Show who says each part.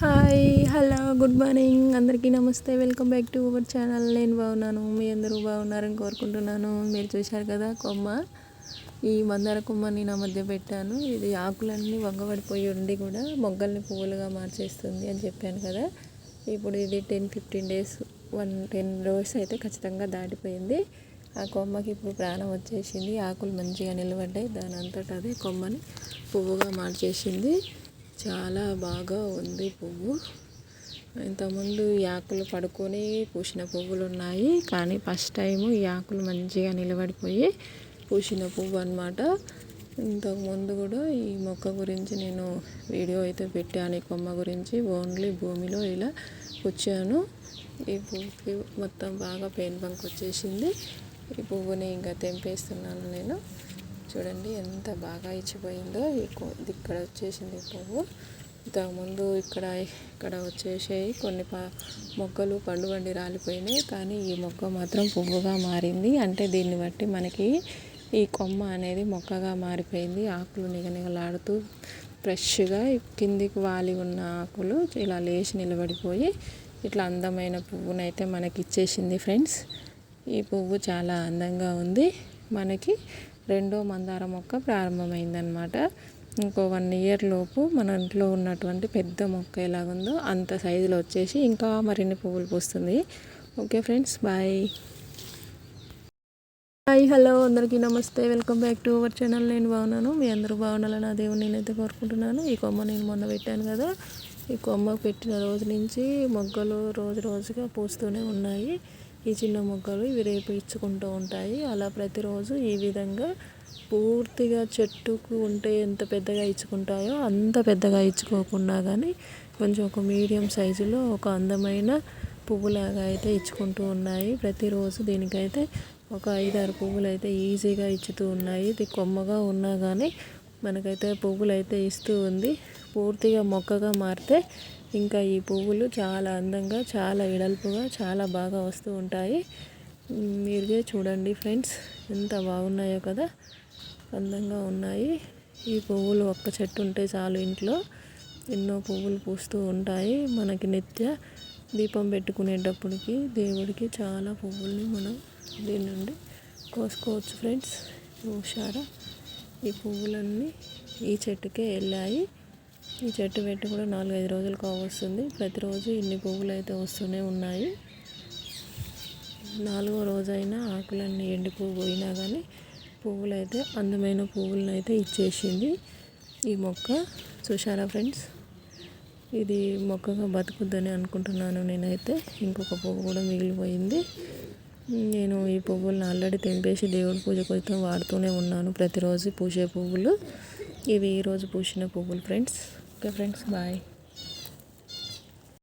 Speaker 1: Hi hello good morning. అందరికీ నమస్తే. Welcome back to our channel. నేను బాగున్నాను. మీ అందరూ బాగున్నారని కోరుకుంటున్నాను. మీరు చూశారు కదా కొమ్మ? ఈ మందార కొమ్మని నా మధ్య పెట్టాను. ఇది ఆకులన్నీ వంగబడిపోయి ఉండి కూడా మొగ్గల్ని పువ్వులుగా మార్చేస్తుంది అని చెప్పాను కదా. ఇప్పుడు ఇది ten fifteen days one ten days అయితే ఖచ్చితంగా దాటిపోయింది. ఆ కొమ్మకి ఇప్పుడు ప్రాణం వచ్చేసింది. ఆకులు మంచిగా నిలబడ్డాయి. దాని అంతటా అదే కొమ్మని పువ్వుగా మార్చేసింది. చాలా బాగా ఉంది పువ్వు. ఇంతకుముందు ఈ ఆకులు పడుకొని పూసిన పువ్వులు ఉన్నాయి కానీ ఫస్ట్ టైం ఈ ఆకులు మంచిగా నిలబడిపోయి పూసిన పువ్వు అనమాట ఇంతకుముందు కూడా ఈ మొక్క గురించి నేను వీడియో అయితే పెట్టాను ఈ కొమ్మ గురించి ఓన్లీ భూమిలో ఇలా వచ్చాను ఈ పువ్వుకి మొత్తం బాగా పెయిన్ బంక్ వచ్చేసింది. ఈ పువ్వుని ఇంకా తెంపేస్తున్నాను నేను. చూడండి ఎంత బాగా ఇచ్చిపోయిందో. ఇక్కడ వచ్చేసింది పువ్వు. ఇంతకుముందు ఇక్కడ ఇక్కడ వచ్చేసాయి కొన్ని ప మొక్కలు పండు వండి రాలిపోయినాయి. కానీ ఈ మొక్క మాత్రం పువ్వుగా మారింది. అంటే దీన్ని బట్టి మనకి ఈ కొమ్మ అనేది మొక్కగా మారిపోయింది. ఆకులు నిగనిగలాడుతూ ఫ్రెష్గా కిందికి వాలి ఉన్న ఆకులు ఇలా లేచి నిలబడిపోయి ఇట్లా అందమైన పువ్వునైతే మనకి ఇచ్చేసింది ఫ్రెండ్స్. ఈ పువ్వు చాలా అందంగా ఉంది. మనకి రెండో మందార మొక్క ప్రారంభమైందనమాట ఇంకో వన్ ఇయర్ లోపు మన ఇంట్లో ఉన్నటువంటి పెద్ద మొక్క ఎలాగుందో అంత సైజులో వచ్చేసి ఇంకా మరిన్ని పువ్వులు పూస్తుంది. Okay friends bye. Hi hello అందరికీ నమస్తే. Welcome back to our channel. నేను బాగున్నాను. మీ అందరూ బాగుండాలని నా దేవుని నేనైతే కోరుకుంటున్నాను. ఈ కొమ్మ నేను మొన్న పెట్టాను కదా. ఈ కొమ్మ పెట్టిన రోజు నుంచి మొగ్గలు రోజు రోజుగా పూస్తూనే ఉన్నాయి. ఈ చిన్న మొక్కలు ఇవి రేపు ఇచ్చుకుంటూ ఉంటాయి. అలా ప్రతిరోజు ఈ విధంగా పూర్తిగా చెట్టుకు ఉంటే ఎంత పెద్దగా ఇచ్చుకుంటాయో అంత పెద్దగా ఇచ్చుకోకుండా కానీ కొంచెం ఒక మీడియం సైజులో ఒక అందమైన పువ్వులాగా అయితే ఇచ్చుకుంటూ ఉన్నాయి. ప్రతిరోజు దీనికైతే ఒక ఐదారు పువ్వులు అయితే ఈజీగా ఇచ్చుతూ ఉన్నాయి. ఇది కొమ్మగా ఉన్నా కానీ మనకైతే పువ్వులు అయితే ఇస్తూ ఉంది. పూర్తిగా మొక్కగా మారితే ఇంకా ఈ పువ్వులు చాలా అందంగా చాలా ఎడల్పుగా చాలా బాగా వస్తూ ఉంటాయి. మీరే చూడండి ఫ్రెండ్స్ ఎంత బాగున్నాయో కదా. అందంగా ఉన్నాయి. ఈ పువ్వులు ఒక్క చెట్టు ఉంటే చాలు ఇంట్లో. ఎన్నో పువ్వులు పూస్తూ ఉంటాయి. మనకి నిత్య దీపం పెట్టుకునేటప్పటికి దేవుడికి చాలా పువ్వుల్ని మనం దీని నుండి కోసుకోవచ్చు ఫ్రెండ్స్. చూసారా ఈ పువ్వులన్నీ ఈ చెట్టుకే వెళ్ళాయి. ఈ చెట్టు పెట్టి కూడా నాలుగైదు రోజులు కావస్తుంది ప్రతిరోజు ఇన్ని పువ్వులు అయితే వస్తూనే ఉన్నాయి. నాలుగో రోజైనా ఆకులన్నీ ఎండిపోయినా కానీ పువ్వులు అయితే అందమైన పువ్వులను అయితే ఇచ్చేసింది ఈ మొక్క. చూసారా ఫ్రెండ్స్? ఇది మొక్కగా బతుకుద్దని అనుకుంటున్నాను నేనైతే. ఇంకొక పువ్వు కూడా మిగిలిపోయింది. నేను ఈ పువ్వులను ఆల్రెడీ తెంపేసి దేవుడి పూజ కోసం వాడుతూనే ఉన్నాను ప్రతిరోజు పూసే పువ్వులు. ఇవి ఈరోజు పూసిన పువ్వులు ఫ్రెండ్స్ ఓకే ఫ్రెండ్స్ బాయ్